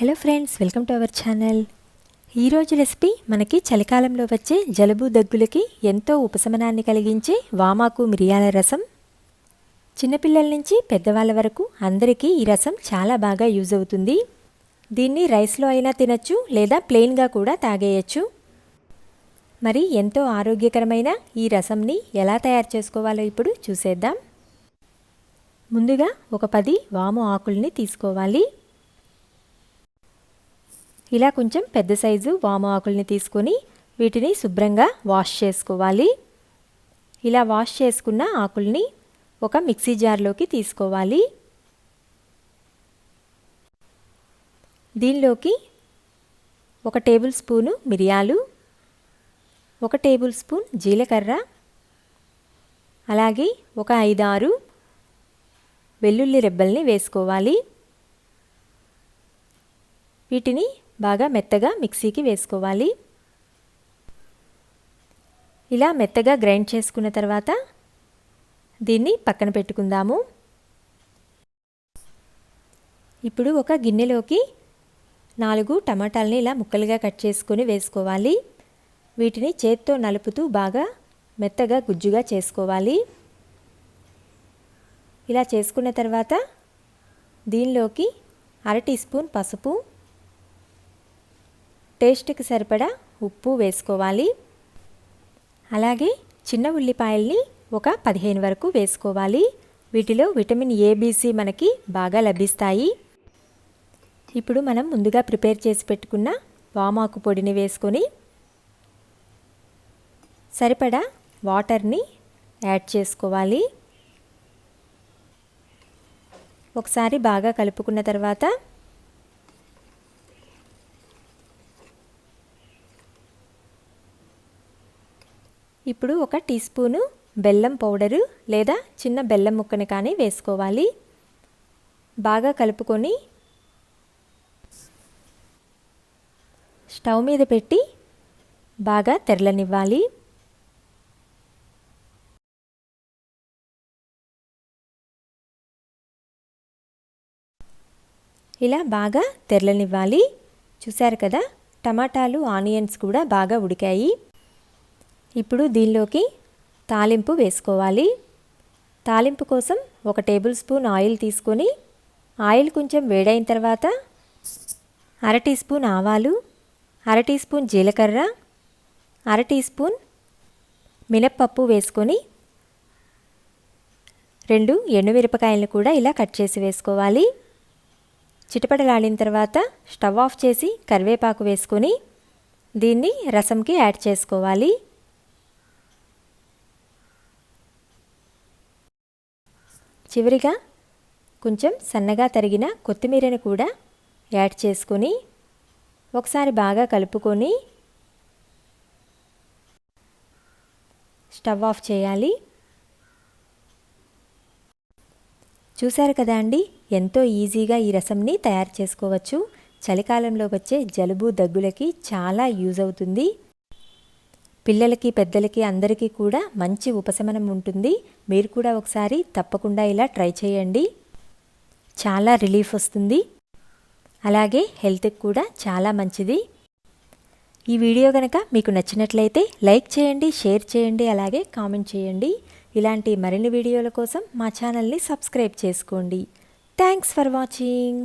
Hello friends welcome to our channel. ఈరోజు recipe మనకి చలికాలంలో వచ్చే జలుబు దగ్గులకి ఎంతో ఉపశమనాన్ని కలిగించే వామాకు మిరియాల రసం. చిన్నపిల్లల నుంచి పెద్దవాళ్ళ వరకు అందరికీ ఈ రసం చాలా బాగా యూజ్ అవుతుంది. దీన్ని రైస్లో అయినా తినచ్చు లేదా ప్లెయిన్గా కూడా తాగేయచ్చు. మరి ఎంతో ఆరోగ్యకరమైన ఈ రసంని ఎలా తయారు చేసుకోవాలో ఇప్పుడు చూసేద్దాం. ముందుగా ఒక పది వాము ఆకుల్ని తీసుకోవాలి. ఇలా కొంచెం పెద్ద సైజు వాము ఆకుల్ని తీసుకొని వీటిని శుభ్రంగా వాష్ చేసుకోవాలి. ఇలా వాష్ చేసుకున్న ఆకుల్ని ఒక మిక్సీ జార్లోకి తీసుకోవాలి. దీనిలోకి ఒక టేబుల్ స్పూను మిరియాలు ఒక టేబుల్ స్పూన్ జీలకర్ర అలాగే ఒక ఐదారు వెల్లుల్లి రెబ్బల్ని వేసుకోవాలి. వీటిని బాగా మెత్తగా మిక్సీకి వేసుకోవాలి. ఇలా మెత్తగా గ్రైండ్ చేసుకున్న తర్వాత దీన్ని పక్కన పెట్టుకుందాము. ఇప్పుడు ఒక గిన్నెలోకి నాలుగు టమాటాలని ఇలా ముక్కలుగా కట్ చేసుకొని వేసుకోవాలి. వీటిని చేత్తో నలుపుతూ బాగా మెత్తగా గుజ్జుగా చేసుకోవాలి. ఇలా చేసుకున్న తర్వాత దీనిలోకి అర టీ స్పూన్ పసుపు టేస్ట్కి సరిపడా ఉప్పు వేసుకోవాలి. అలాగే చిన్న ఉల్లిపాయల్ని ఒక పదిహేను వరకు వేసుకోవాలి. వీటిలో విటమిన్ ఏబీసీ మనకి బాగా లభిస్తాయి. ఇప్పుడు మనం ముందుగా ప్రిపేర్ చేసి పెట్టుకున్న వామాకు పొడిని వేసుకొని సరిపడా వాటర్ని యాడ్ చేసుకోవాలి. ఒకసారి బాగా కలుపుకున్న తర్వాత ఇప్పుడు ఒక టీ స్పూను బెల్లం పౌడరు లేదా చిన్న బెల్లం ముక్కని కానీ వేసుకోవాలి. బాగా కలుపుకొని స్టవ్ మీద పెట్టి బాగా తెరలనివ్వాలి. ఇలా బాగా తెరలనివ్వాలి. చూశారు కదా టమాటాలు ఆనియన్స్ కూడా బాగా ఉడికాయి. ఇప్పుడు దీనిలోకి తాలింపు వేసుకోవాలి. తాలింపు కోసం ఒక టేబుల్ స్పూన్ ఆయిల్ తీసుకొని ఆయిల్ కొంచెం వేడైన తర్వాత అర టీ స్పూన్ ఆవాలు అర టీ స్పూన్ జీలకర్ర అర టీ స్పూన్ మినప్పప్పు వేసుకొని రెండు ఎండుమిరపకాయలను కూడా ఇలా కట్ చేసి వేసుకోవాలి. చిటపడలాడిన తర్వాత స్టవ్ ఆఫ్ చేసి కరివేపాకు వేసుకొని దీన్ని రసంకి యాడ్ చేసుకోవాలి. చివరిగా కొంచెం సన్నగా తరిగిన కొత్తిమీరని కూడా యాడ్ చేసుకొని ఒకసారి బాగా కలుపుకొని స్టవ్ ఆఫ్ చేయాలి. చూశారు కదా అండి ఎంతో ఈజీగా ఈ రసంని తయారు చేసుకోవచ్చు. చలికాలంలో వచ్చే జలుబు దగ్గులకి చాలా యూజ్ అవుతుంది. పిల్లలకి పెద్దలకి అందరికీ కూడా మంచి ఉపశమనం ఉంటుంది. మీరు కూడా ఒకసారి తప్పకుండా ఇలా ట్రై చేయండి. చాలా రిలీఫ్ వస్తుంది. అలాగే హెల్త్కి కూడా చాలా మంచిది. ఈ వీడియో కనుక మీకు నచ్చినట్లయితే లైక్ చేయండి షేర్ చేయండి అలాగే కామెంట్ చేయండి. ఇలాంటి మరిన్ని వీడియోల కోసం మా ఛానల్ని సబ్స్క్రైబ్ చేసుకోండి. Thanks for watching.